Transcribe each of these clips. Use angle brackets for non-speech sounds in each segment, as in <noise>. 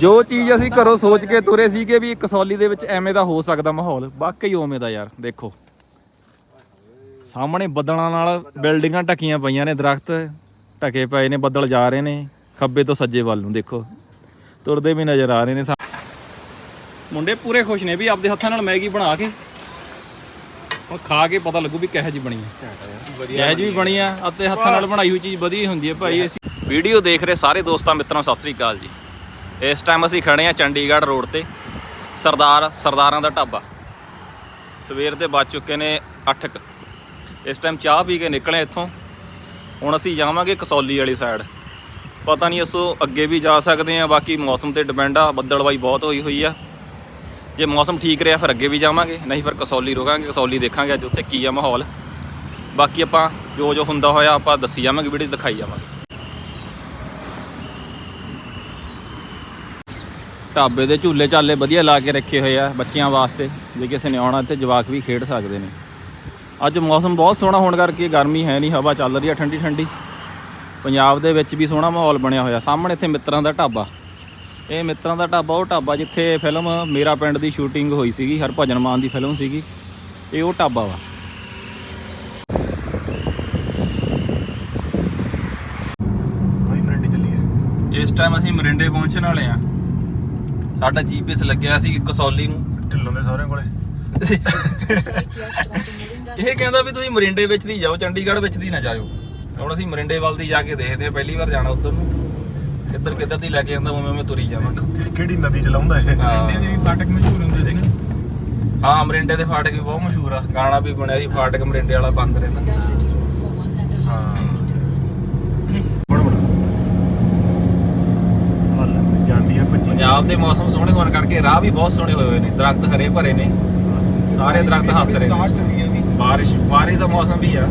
ਜੋ ਚੀਜ਼ ਅਸੀਂ ਘਰੋਂ ਸੋਚ ਕੇ ਤੁਰੇ ਸੀਗੇ ਵੀ ਕਸੌਲੀ ਦੇ ਵਿੱਚ ਐਵੇਂ ਦਾ ਹੋ ਸਕਦਾ ਮਾਹੌਲ ਵਾਕਈ ਉਵੇਂ ਦਾ ਯਾਰ ਦੇਖੋ। ਸਾਹਮਣੇ ਬੱਦਲਾਂ ਨਾਲ ਬਿਲਡਿੰਗਾਂ ਢਕੀਆਂ ਪਈਆਂ ਨੇ ਦਰਖਤ ਢਕੇ ਪਏ ਨੇ ਬੱਦਲ ਜਾ ਰਹੇ ਨੇ ਖੱਬੇ ਤੋਂ ਸੱਜੇ ਵੱਲ ਨੂੰ ਦੇਖੋ। ਤੁਰਦੇ ਵੀ ਨਜ਼ਰ ਆ ਰਹੇ ਨੇ ਮੁੰਡੇ ਪੂਰੇ ਖੁਸ਼ ਨੇ ਵੀ ਆਪਦੇ ਹੱਥਾਂ ਨਾਲ ਮੈਗੀ ਬਣਾ ਕੇ ਹੁਣ ਖਾ ਕੇ ਪਤਾ ਲੱਗੂ ਵੀ ਕਿਹੋ ਜਿਹੀ ਬਣੀ ਹੈ ਕਿਹੋ ਜਿਹੀ ਵੀ ਬਣੀ ਆ ਅਤੇ ਹੱਥਾਂ ਨਾਲ ਬਣਾਈ ਹੋਈ ਚੀਜ਼ ਵਧੀਆ ਹੁੰਦੀ ਹੈ ਭਾਈ ਅਸੀਂ ਵੀਡੀਓ ਦੇਖ ਰਹੇ ਸਾਰੇ ਦੋਸਤਾਂ ਮਿੱਤਰਾਂ ਸਤਿ ਸ੍ਰੀ ਅਕਾਲ ਜੀ। ਇਸ ਟਾਈਮ ਅਸੀਂ ਖੜੇ ਆ ਚੰਡੀਗੜ੍ਹ ਰੋਡ ਤੇ, ਸਰਦਾਰ, ਸਰਦਾਰਾਂ ਦਾ ਢਾਬਾ। ਸਵੇਰ ਦੇ ਵੱਜ ਚੁੱਕੇ ਨੇ 8 ਕੁ। ਇਸ ਟਾਈਮ ਚਾਹ ਪੀ ਕੇ ਨਿਕਲੇ ਇੱਥੋਂ। ਹੁਣ ਅਸੀਂ ਜਾਵਾਂਗੇ ਕਸੌਲੀ ਵਾਲੀ ਸਾਈਡ ਪਤਾ ਨਹੀਂ ਅਸੋ ਅੱਗੇ ਵੀ ਜਾ ਸਕਦੇ ਆ ਬਾਕੀ ਮੌਸਮ ਤੇ ਡਿਪੈਂਡ ਆ, ਬੱਦਲਵਾਈ ਬਹੁਤ ਹੋਈ ਹੋਈ ਆ। ਜੇ ਮੌਸਮ ਠੀਕ ਰਿਹਾ, ਫਿਰ ਅੱਗੇ ਵੀ ਜਾਵਾਂਗੇ, ਨਹੀਂ ਫਿਰ ਕਸੌਲੀ ਰੁਕਾਂਗੇ, ਕਸੌਲੀ ਦੇਖਾਂਗੇ ਅੱਜ ਉੱਥੇ ਕੀ ਆ ਮਾਹੌਲ। ਬਾਕੀ ਆਪਾਂ ਜੋ ਜੋ ਹੁੰਦਾ ਹੋਇਆ, ਆਪਾਂ ਦੱਸੀ ਜਾਵਾਂਗੇ, ਵੀਡੀਓ ਦਿਖਾਈ ਜਾਵਾਂਗੇ। ਢਾਬੇ ਦੇ ਝੂਲੇ ਝਾਲੇ ਵਧੀਆ ਲਾ ਕੇ ਰੱਖੇ ਹੋਏ ਆ ਬੱਚਿਆਂ ਵਾਸਤੇ ਜੇ ਕਿਸੇ ਨੇ ਆਉਣਾ ਤੇ ਜਵਾਕ ਵੀ ਖੇਡ ਸਕਦੇ ਨੇ। ਅੱਜ ਮੌਸਮ ਬਹੁਤ ਸੋਹਣਾ ਹੋਣ ਕਰਕੇ ਗਰਮੀ ਹੈ ਨਹੀਂ ਹਵਾ ਚੱਲ ਰਹੀ ਆ ਠੰਡੀ ਠੰਡੀ। ਪੰਜਾਬ ਦੇ ਵਿੱਚ ਵੀ ਸੋਹਣਾ ਮਾਹੌਲ ਬਣਿਆ ਹੋਇਆ ਸਾਹਮਣੇ ਇੱਥੇ ਮਿੱਤਰਾਂ ਦਾ ਢਾਬਾ। ਇਹ ਮਿੱਤਰਾਂ ਦਾ ਢਾਬਾ ਉਹ ਢਾਬਾ ਜਿੱਥੇ ਫਿਲਮ ਮੇਰਾ ਪਿੰਡ ਦੀ ਸ਼ੂਟਿੰਗ ਹੋਈ ਸੀਗੀ ਹਰਭਜਨ ਮਾਨ ਦੀ ਫਿਲਮ ਸੀਗੀ ਇਹ ਉਹ ਢਾਬਾ ਵਾ। ਇਸ ਟਾਈਮ ਅਸੀਂ ਮਰਿੰਡੇ ਪਹੁੰਚਣ ਵਾਲੇ ਆ ਸਾਡਾ ਜੀਪੀਐਸ ਲੱਗਿਆ ਸੀ ਕਸੌਲੀ ਨੂੰ। ਢਿੱਲੋਂ ਦੇ ਸਾਰਿਆਂ ਕੋਲੇ। ਇਹ ਕਹਿੰਦਾ ਵੀ ਤੁਸੀਂ ਮਰਿੰਡੇ ਵਿੱਚ ਦੀ ਜਾਓ ਚੰਡੀਗੜ੍ਹ ਵਿੱਚ ਦੀ ਨਾ ਜਾਇਓ। ਹੁਣ ਅਸੀਂ ਮਰਿੰਡੇ ਵੱਲ ਦੀ ਜਾ ਕੇ ਦੇਖਦੇ ਆ ਪਹਿਲੀ ਵਾਰ ਜਾਣਾ ਉੱਧਰ ਨੂੰ। ਕਿੱਧਰ ਕਿੱਧਰ ਦੀ ਲੈ ਕੇ ਜਾਂਦਾ ਉਵੇਂ ਉਵੇਂ ਤੁਰੀ ਜਾਵਾਂਗੇ ਕਿ- ਕਿਹੜੀ ਨਦੀ ਚਲਾਉਂਦਾ ਇਹ? ਹਾਂ। ਫਾਟਕ ਮਸ਼ਹੂਰ ਹੁੰਦੇ ਸੀ ਨਾ। ਹਾਂ ਮਰਿੰਡੇ ਦੇ ਫਾਟਕ ਵੀ ਬਹੁਤ ਮਸ਼ਹੂਰ ਆ। ਗਾਣਾ ਵੀ ਬਣਿਆ ਸੀ ਫਾਟਕ ਮਰਿੰਡੇ ਵਾਲਾ ਬੰਦ ਰਹਿੰਦਾ। ਹਾਂ ਬੜਾ ਬੜਾ ਹੱਲ ਜਾਂਦੀਆਂ ਭੱਜੀ ਪੰਜਾਬ ਦੇ ਮੌਸਮ ਸੋਹਣੇ ਹੋਣ ਕਰਕੇ ਰਾਹ ਵੀ ਬਹੁਤ ਸੋਹਣੇ ਹੋਏ ਹੋਏ ਨੇ ਦਰਖਤ ਹਰੇ ਭਰੇ ਨੇ ਸਾਰੇ ਦਰਖਤ ਹੱਸ ਰਹੇ ਨੇ। ਬਾਰਿਸ਼ ਬਾਰਿਸ਼ ਦਾ ਮੌਸਮ ਵੀ ਆ।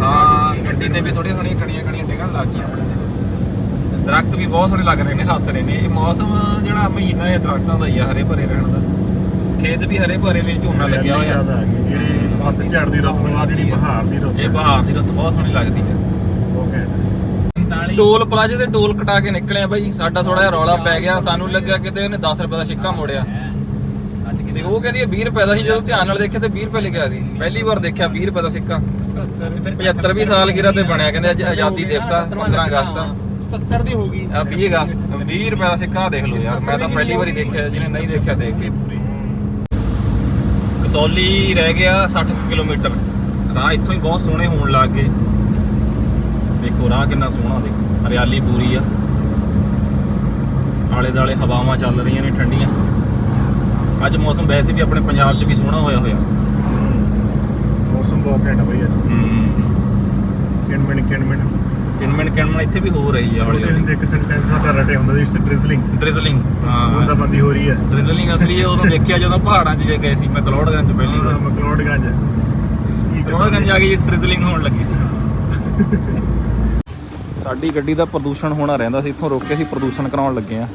ਹਾਂ ਗੱਡੀ ਤੇ ਵੀ ਥੋੜੀ ਥੋੜੀ ਕਣੀਆਂ ਕਣੀਆਂ ਡਿੱਗਣ ਲੱਗ ਗਈਆਂ ਆਪਣੇ ਤੇ। ਦਰਖਤ ਵੀ ਬਹੁਤ ਸੋਹਣੇ ਲੱਗ ਰਹੇ ਨੇ ਹੱਸ ਰਹੇ ਨੇ। ਇਹ ਮੌਸਮ ਜਿਹੜਾ ਮਹੀਨਾ ਇਹ ਦਰਖਤਾਂ ਦਾ ਹੀ ਆ ਹਰੇ ਭਰੇ ਰਹਿਣ ਦਾ। ਖੇਤ ਵੀ ਹਰੇ ਭਰੇ ਨੇ ਝੋਨਾ ਲੱਗਿਆ ਹੋਇਆ। ਆ ਜਿਹੜੀ ਹੱਥ ਝੜ ਦੀ ਰੁੱਤ ਤੋਂ ਬਾਅਦ ਜਿਹੜੀ ਬਹਾਰ ਦੀ ਰੁੱਤ ਇਹ ਬਹਾਰ ਦੀ ਰੁੱਤ ਬਹੁਤ ਸੋਹਣੀ ਲੱਗਦੀ ਹੈ ਘੈਂਟ ਟੋਲ ਪਲਾਜ਼ੇ ਤੇ ਟੋਲ ਕਟਾ ਕੇ ਨਿਕਲੇ ਆ ਬਾਈ। ਸਾਡਾ ਥੋੜਾ ਜਿਹਾ ਰੌਲਾ ਪੈ ਗਿਆ। ਸਾਨੂੰ ਲੱਗਿਆ ਕਿਤੇ ਉਹਨੇ 10 ਰੁਪਏ ਦਾ ਸਿੱਕਾ ਮੋੜਿਆ। ਤੇ ਉਹ ਕਹਿੰਦੀ 20 ਰੁਪਏ ਦਾ ਸੀ। ਜਦੋਂ ਧਿਆਨ ਨਾਲ ਦੇਖਿਆ ਤੇ 20 ਰੁਪਏ ਲਿਖਿਆ ਸੀ। ਪਹਿਲੀ ਵਾਰ ਦੇਖਿਆ 20 ਰੁਪਏ ਦਾ ਸਿੱਕਾ 75 ਵੀ ਸਾਲ ਗਿਰਾ ਤੇ ਬਣਿਆ। ਕਹਿੰਦੇ ਅੱਜ ਆਜ਼ਾਦੀ ਦਿਵਸ ਆ 15 ਅਗਸਤ ਆ। 77 ਦੀ ਹੋ ਗਈ। ਆ 20 ਅਗਸਤ 20 ਰੁਪਏ ਦਾ ਸਿੱਕਾ ਦੇਖ ਲਓ ਯਾਰ। ਮੈਂ ਤਾਂ ਪਹਿਲੀ ਵਾਰੀ ਦੇਖਿਆ ਜਿਹਨੇ ਨਹੀਂ ਦੇਖਿਆ ਦੇਖ ਕਸੌਲੀ ਰਹਿ ਗਿਆ 60 ਕੁ ਕਿਲੋਮੀਟਰ। ਰਾਹ ਇੱਥੋਂ ਹੀ ਬਹੁਤ ਸੋਹਣੇ ਹੋਣ ਲੱਗ ਗਏ। ਦੇਖੋ ਰਾਹ ਕਿੰਨਾ ਸੋਹਣਾ ਦੇਖੋ। ਹਰਿਆਲੀ ਪੂਰੀ ਆ। ਆਲੇ ਦਾਲੇ ਹਵਾਵਾਂ ਚੱਲ ਰਹੀਆਂ ਨੇ ਠੰਡੀਆਂ। ਅੱਜ ਮੌਸਮ ਵੈਸੇ ਵੀ ਆਪਣੇ ਪੰਜਾਬ 'ਚ ਵੀ ਸੋਹਣਾ ਹੋਇਆ ਹੋਇਆ। ਮੌਸਮ ਬਹੁਤ ਘੈਂਟ ਬਈ ਅੱਜ। ਕਿਣਮਣ ਕਿਣਮਣ। ਕਿਣਮਣ ਕਿਣਮਣ ਇੱਥੇ ਵੀ ਹੋ ਰਹੀ ਆ ਹੌਲੀ ਹੌਲੀ। ਇੱਕ ਸੈਂਟੈਂਸ ਦਾ ਰਟੇ ਹੁੰਦਾ ਸੀ ਇਟਸ ਡ੍ਰਿਜ਼ਲਿੰਗ ਡ੍ਰਿਜ਼ਲਿੰਗ ਹਾਂ। ਬੰਦੀ ਹੋ ਰਹੀ ਹੈ ਡ੍ਰਿਜ਼ਲਿੰਗ ਅਸਲੀ ਇਹ ਉਦੋਂ ਦੇਖਿਆ ਜਦੋਂ ਪਹਾੜਾਂ 'ਚ ਜੇ ਗਏ ਸੀ ਮੈਂ ਕਲੋੜਗੰਜ ਪਹਿਲੀ ਵਾਰ। ਮਕਲੋਡਗੰਜ ਕਲੋੜਗੰਜ ਜਾ ਕੇ ਜੀ ਡ੍ਰਿਜ਼ਲਿੰਗ ਹੋਣ ਲੱਗੀ ਸੀ। <laughs> ਸਾਡੀ ਗੱਡੀ ਦਾ ਪ੍ਰਦੂਸ਼ਣ ਹੋਣਾ ਰਹਿੰਦਾ ਸੀ, ਇੱਥੋਂ ਰੋਕ ਕੇ ਅਸੀਂ ਪ੍ਰਦੂਸ਼ਣ ਕਰਾਉਣ ਲੱਗੇ ਆ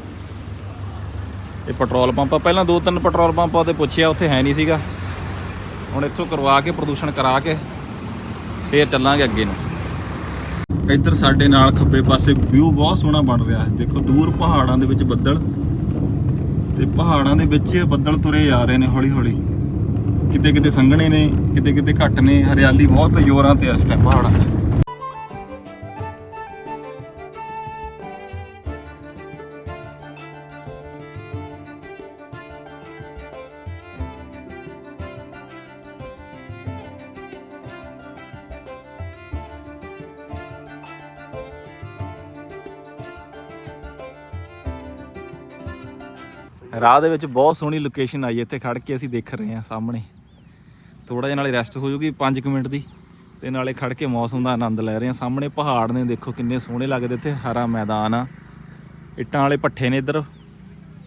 ਇਹ ਪੈਟਰੋਲ ਪੰਪ ਆ, ਪਹਿਲਾਂ ਦੋ ਤਿੰਨ ਪੈਟਰੋਲ ਪੰਪਾਂ ਤੇ ਪੁੱਛਿਆ, ਉੱਥੇ ਹੈ ਨਹੀਂ ਸੀਗਾ। ਹੁਣ ਇੱਥੋਂ ਕਰਵਾ ਕੇ, ਪ੍ਰਦੂਸ਼ਣ ਕਰਾ ਕੇ, ਫੇਰ ਚੱਲਾਂਗੇ ਅੱਗੇ ਨੂੰ। ਇੱਧਰ ਸਾਡੇ ਨਾਲ ਖੱਬੇ ਪਾਸੇ ਵਿਊ ਬਹੁਤ ਸੋਹਣਾ ਬਣ ਰਿਹਾ ਹੈ। ਦੇਖੋ, ਦੂਰ ਪਹਾੜਾਂ ਦੇ ਵਿੱਚ ਬੱਦਲ। ਤੇ ਪਹਾੜਾਂ ਦੇ ਵਿੱਚ ਬੱਦਲ ਤੁਰੇ ਜਾ ਰਹੇ ਨੇ ਹੌਲੀ ਹੌਲੀ ਕਿਤੇ ਕਿਤੇ ਸੰਘਣੇ ਨੇ ਕਿਤੇ ਕਿਤੇ ਘੱਟ ਨੇ। ਹਰਿਆਲੀ ਬਹੁਤ ਜ਼ੋਰਾਂ ਤੇ ਆ ਇਸ ਟਾਈਮ ਪਹਾੜਾਂ 'ਚ। ਰਾਹ ਦੇ ਵਿੱਚ ਬਹੁਤ ਸੋਹਣੀ ਲੋਕੇਸ਼ਨ ਆਈ ਇੱਥੇ ਖੜ ਕੇ ਅਸੀਂ ਦੇਖ ਰਹੇ ਹਾਂ ਸਾਹਮਣੇ। ਥੋੜਾ ਜਿਹਾ ਨਾਲੇ ਰੈਸਟ ਹੋ ਜੂਗੀ 5 ਮਿੰਟ ਦੀ ਤੇ ਨਾਲੇ ਖੜ ਕੇ ਮੌਸਮ ਦਾ ਆਨੰਦ ਲੈ ਰਹੇ ਹਾਂ। ਸਾਹਮਣੇ ਪਹਾੜ ਨੇ, ਦੇਖੋ ਕਿੰਨੇ ਸੋਹਣੇ ਲੱਗਦੇ ਇੱਥੇ, ਹਰਾ ਮੈਦਾਨ ਆ। ਇੱਟਾਂ ਵਾਲੇ ਪੱਠੇ ਨੇ ਇੱਧਰ,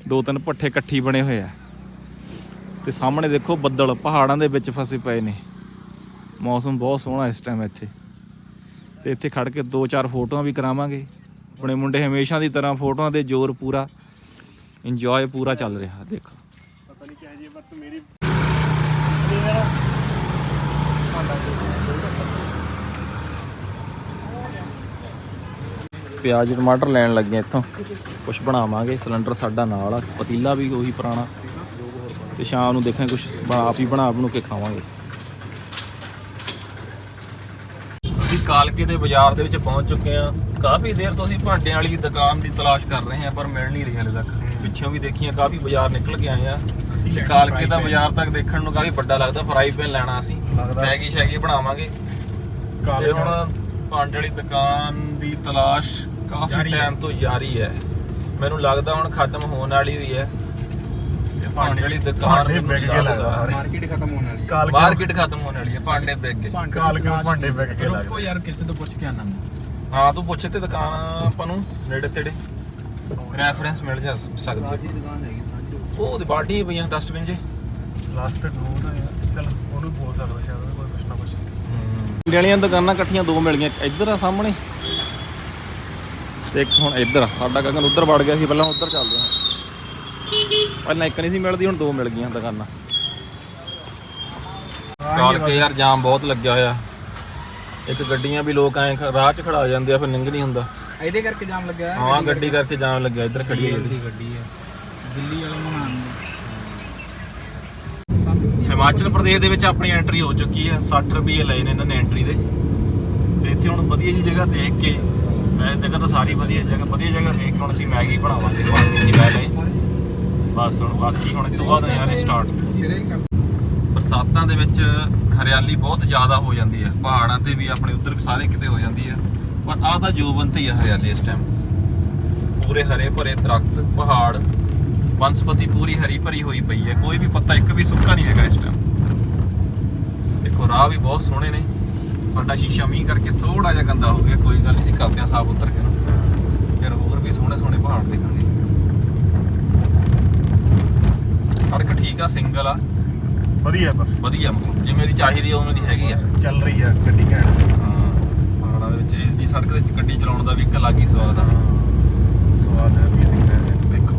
ਦੋ ਤਿੰਨ ਪੱਠੇ ਇਕੱਠੀ ਬਣੇ ਹੋਏ ਆ। ਤੇ ਸਾਹਮਣੇ ਦੇਖੋ ਬੱਦਲ, ਪਹਾੜਾਂ ਦੇ ਵਿੱਚ ਫਸੇ ਪਏ ਨੇ। ਮੌਸਮ ਬਹੁਤ ਸੋਹਣਾ ਇਸ ਟਾਈਮ ਇੱਥੇ। ਤੇ ਇੱਥੇ ਖੜ ਕੇ ਦੋ ਚਾਰ ਫੋਟੋਆਂ ਵੀ ਕਰਾਵਾਂਗੇ। ਆਪਣੇ ਮੁੰਡੇ ਹਮੇਸ਼ਾ ਦੀ ਤਰ੍ਹਾਂ ਫੋਟੋਆਂ ਦੇ ਜ਼ੋਰ ਪੂਰਾ। ਇੰਜੋਏ ਪੂਰਾ ਚੱਲ ਰਿਹਾ ਦੇਖੋ। ਪਤਾ ਨਹੀਂ ਕਿਹ ਜੀ ਬਸ ਮੇਰੀ ਪਿਆਜ਼ ਟਮਾਟਰ ਲੈਣ ਲੱਗੇ ਇੱਥੋਂ। ਕੁਝ ਬਣਾਵਾਂਗੇ ਸਿਲੰਡਰ ਸਾਡਾ ਨਾਲ ਆ ਪਤੀਲਾ ਵੀ ਉਹੀ ਪੁਰਾਣਾ। ਤੇ ਸ਼ਾਮ ਨੂੰ ਦੇਖਾਂਗੇ ਕੁਝ ਆਪ ਹੀ ਬਣਾ ਬਣੂ ਕੇ ਖਾਵਾਂਗੇ। ਅਸੀਂ ਕਾਲਕੇ ਦੇ ਬਾਜ਼ਾਰ ਦੇ ਵਿੱਚ ਪਹੁੰਚ ਚੁੱਕੇ ਹਾਂ। ਕਾਫੀ ਦੇਰ ਤੋਂ ਅਸੀਂ ਭਾਂਡਿਆਂ ਵਾਲੀ ਦੁਕਾਨ ਦੀ ਤਲਾਸ਼ ਕਰ ਰਹੇ ਹਾਂ ਪਰ ਮਿਲ ਨਹੀਂ ਰਹੀ ਹਲੇ ਤੱਕ। ਪਿੱਛੋਂ ਵੀ ਦੇਖੀਆਂ ਕਾਫੀ ਬਾਜ਼ਾਰ ਨਿਕਲ ਕੇ ਆਏ ਆ। ਕਾਲਕੇ ਦਾ ਬਾਜ਼ਾਰ ਤੱਕ ਦੇਖਣ ਨੂੰ ਕਾਫੀ ਵੱਡਾ ਲੱਗਦਾ ਫਰਾਈ ਪੈਨ ਲੈਣਾ ਅਸੀਂ। ਮੈਗੀ ਸ਼ੈਗੀ ਬਣਾਵਾਂਗੇ। ਤੇ ਹੁਣ ਭਾਂਡੇ ਵਾਲੀ ਦੁਕਾਨ ਦੀ ਤਲਾਸ਼ ਕਾਫੀ ਹੈ। ਟਾਈਮ ਤੋਂ ਜਾਰੀ ਹੈ। ਮੈਨੂੰ ਲੱਗਦਾ ਹੁਣ ਖਤਮ ਹੋਣ ਵਾਲੀ ਹੋਈ ਹੈ। ਭਾਂਡੇ ਵਾਲੀ ਦੁਕਾਨ ਭਾਂਡੇ ਵਿਕ ਕੇ ਲੱਗਦਾ। ਮਾਰਕੀਟ ਖਤਮ ਹੋਣ ਵਾਲੀ। ਕਾਲ ਮਾਰਕੀਟ ਖਤਮ ਹੋਣ ਵਾਲੀ ਹੈ ਭਾਂਡੇ ਵਿਕ ਕੇ ਭਾਂਡੇ ਵਿਕ ਕੇ ਰੁਕੋ ਲੱਗਦਾ। ਯਾਰ ਕਿਸੇ ਤੋਂ ਪੁੱਛ ਕੇ ਆਣਾ ਹਾਂ ਤੂੰ ਪੁੱਛ ਤੇ ਦੁਕਾਨ ਆਪਾਂ ਨੂੰ ਨੇੜੇ ਤੇੜੇ। ਰੈਫਰੈਂਸ ਮਿਲ ਜਾ ਸਕਦੀ ਹੈ। ਦੁਕਾਨ ਹੈਗੀ ਸਾਡੀ ਉਹ ਤੇ ਬਾਲਟੀ ਹੀ ਪਈਆਂ ਡਸਟਬਿਨ 'ਚ ਲਾਸਟ ਦੋ ਨਾ ਯਾਰ ਚਲ ਉਹਨੂੰ ਬੋਲ ਸਕਦਾ ਸ਼ਾਇਦ ਉਹਦੇ ਕੋਲ ਕੁਛ ਨਾ ਕੁਛ। ਵਾਲੀਆਂ ਦੁਕਾਨਾਂ ਇਕੱਠੀਆਂ ਦੋ ਮਿਲ ਗਈਆਂ। ਇੱਧਰ ਆ ਸਾਹਮਣੇ ਤੇ ਇੱਕ ਹੁਣ ਇੱਧਰ ਆ। ਸਾਡਾ ਗਗਨ ਉੱਧਰ ਵੜ ਗਿਆ ਸੀ ਪਹਿਲਾਂ ਉੱਧਰ ਚੱਲਦੇ ਹਾਂ। ਪਹਿਲਾਂ ਇੱਕ ਨਹੀਂ ਸੀ ਮਿਲਦੀ ਹੁਣ ਦੋ ਮਿਲ ਗਈਆਂ ਦੁਕਾਨਾਂ। ਕਾਲ ਕੇ ਯਾਰ ਜਾਮ ਬਹੁਤ ਲੱਗਿਆ ਹੋਇਆ। ਇੱਕ ਗੱਡੀਆਂ ਵੀ ਲੋਕ ਐ ਰਾਹ 'ਚ ਖੜਾ ਜਾਂਦੇ ਆ ਫਿਰ ਨਿੰਗ ਨਹੀਂ ਹੁੰਦਾ। ਇਹਦੇ ਕਰਕੇ ਜਾਮ ਲੱਗਿਆ ਹਾਂ ਗੱਡੀ ਕਰਕੇ। ਜਾਮ ਲੱਗਿਆ ਇੱਧਰ ਖੜੀ ਹੈ ਗੱਡੀ ਹੈ। ਦਿੱਲੀ ਵਾਲੇ ਮਨਾਨ ਹਿਮਾਚਲ ਪ੍ਰਦੇਸ਼ ਦੇ ਵਿੱਚ ਆਪਣੀ ਐਂਟਰੀ ਹੋ ਚੁੱਕੀ ਹੈ 60 ਰੁਪਏ ਲਏ ਨੇ ਇਹਨਾਂ ਨੇ ਐਂਟਰੀ ਦੇ। ਤੇ ਇੱਥੇ ਹੁਣ ਵਧੀਆ ਜੀ ਜਗ੍ਹਾ ਦੇਖ ਕੇ ਮੈਂ ਜਗ੍ਹਾ ਤਾਂ ਸਾਰੀ ਵਧੀਆ ਜਗ੍ਹਾ ਵਧੀਆ ਜਗ੍ਹਾ ਦੇਖ ਕੇ ਹੁਣ ਅਸੀਂ ਮੈਗੀ ਬਣਾਵਾਂਗੇ ਪਾਣੀ ਸੀ ਲੈ ਲਏ। ਬਸ ਹੁਣ ਬਾਕੀ ਹੁਣ ਤੋਂ ਬਾਅਦ ਯਾਰ ਸਟਾਰਟ ਸਿਰੇ ਹੀ ਕੰਮ ਬਰਸਾਤਾਂ ਦੇ ਵਿੱਚ ਹਰਿਆਲੀ ਬਹੁਤ ਜ਼ਿਆਦਾ ਹੋ ਜਾਂਦੀ ਹੈ ਪਹਾੜਾਂ ਤੇ ਵੀ ਆਪਣੇ ਉੱਧਰ ਸਾਰੇ ਕਿਤੇ ਹੋ ਜਾਂਦੀ ਹੈ। ਪਰ ਆਹ ਤਾਂ ਜੋਬਨ ਤੇ ਹੀ ਹੈ ਹਰਿਆਲੀ ਇਸ ਟਾਈਮ ਪੂਰੇ ਹਰੇ ਭਰੇ ਦਰਖਤ ਪਹਾੜ ਬਨਸਪਤੀ ਪੂਰੀ ਹਰੀ ਭਰੀ ਹੋਈ ਪਈ ਹੈ। ਕੋਈ ਵੀ ਪੱਤਾ ਇੱਕ ਵੀ ਸੁੱਕਾ ਨਹੀਂ ਹੈਗਾ ਇਸ ਟਾਈਮ ਦੇਖੋ ਰਾਹ ਵੀ ਬਹੁਤ ਸੋਹਣੇ ਨੇ। ਸਾਡਾ ਸ਼ੀਸ਼ਾ ਮੀਂਹ ਕਰਕੇ ਥੋੜਾ ਜਿਹਾ ਗੰਦਾ ਹੋ ਗਿਆ। ਕੋਈ ਗੱਲ ਨਹੀਂ ਸੀ ਕਰਦੇ ਆ ਸਾਫ਼ ਉਤਰ ਕੇ ਨਾ। ਫਿਰ ਹੋਰ ਵੀ ਸੋਹਣੇ ਸੋਹਣੇ ਪਹਾੜ ਦੇਖਾਂਗੇ। ਸੜਕ ਠੀਕ ਆ ਸਿੰਗਲ ਆ। ਵਧੀਆ ਪਰ। ਵਧੀਆ ਮਤਲਬ ਜਿਵੇਂ ਦੀ ਚਾਹੀਦੀ ਆ ਉਵੇਂ ਦੀ ਹੈਗੀ ਆ। ਚੱਲ ਰਹੀ ਆ ਗੱਡੀ ਘੈਂਟ। ਵਿੱਚ ਇਸ ਦੀ ਸੜਕ ਦੇ ਵਿੱਚ ਗੱਡੀ ਚਲਾਉਣ ਦਾ ਵੀ ਇੱਕ ਅਲੱਗ ਹੀ ਸਵਾਦ ਆ। ਸਵਾਦ ਹੈ ਵੀ ਸਿੰਘ ਹੈ। ਦੇਖੋ।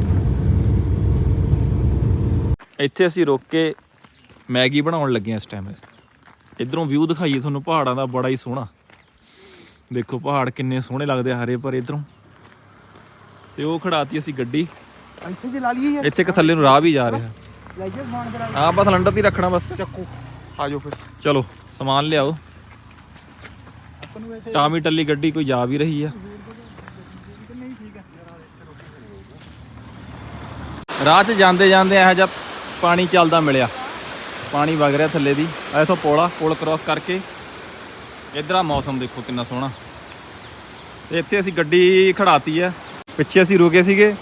ਇੱਥੇ ਅਸੀਂ ਰੁਕ ਕੇ ਮੈਗੀ ਬਣਾਉਣ ਲੱਗੇ ਹਾਂ ਇਸ ਟਾਈਮ ਇਧਰੋਂ ਵਿਊ ਦਿਖਾਈਏ ਤੁਹਾਨੂੰ ਪਹਾੜਾਂ ਦਾ ਬੜਾ ਹੀ ਸੋਹਣਾ। ਦੇਖੋ ਪਹਾੜ ਕਿੰਨੇ ਸੋਹਣੇ ਲੱਗਦੇ ਆ ਹਰੇ ਭਰੇ ਇਧਰੋਂ। ਤੇ ਉਹ ਖੜਾਤੀ ਅਸੀਂ ਗੱਡੀ। ਇੱਥੇ ਜੇ ਲਾ ਲਈਏ। ਇੱਥੇ ਇੱਕ ਥੱਲੇ ਨੂੰ ਰਾਹ ਵੀ ਜਾ ਰਿਹਾ। ਲਾਈਏ ਸਮਾਨ ਕਰਾ ਆਹ ਬਸ ਸਿਲੰਡਰ ਤੇ ਹੀ ਰੱਖਣਾ ਬਸ। ਚੱਕੂ। ਆ ਜਾਓ ਫਿਰ। ਚਲੋ ਸਮਾਨ ਲਿਆਓ। ਆਪਾਂ ਨੂੰ ਵੈਸੇ ਟਾਮੀ ਟੱਲੀ ਗੱਡੀ ਕੋਈ ਜਾ ਵੀ ਰਹੀ ਆ। ਰਾਹ 'ਚ ਜਾਂਦੇ ਜਾਂਦੇ ਇਹੋ ਜਿਹਾ ਪਾਣੀ ਚੱਲਦਾ ਮਿਲਿਆ। ਪਾਣੀ ਵਗ ਰਿਹਾ ਥੱਲੇ ਦੀ। ਆ ਇਥੋਂ ਪੋਲਾ, ਪੁਲ ਕ੍ਰਾਸ ਕਰਕੇ। ਇਧਰ ਆ ਮੌਸਮ ਦੇਖੋ ਕਿੰਨਾ ਸੋਹਣਾ। ਤੇ ਇੱਥੇ ਅਸੀਂ ਗੱਡੀ ਖੜਾਤੀ ਆ। ਪਿੱਛੇ ਅਸੀਂ ਰੁਕੇ ਸੀਗੇ।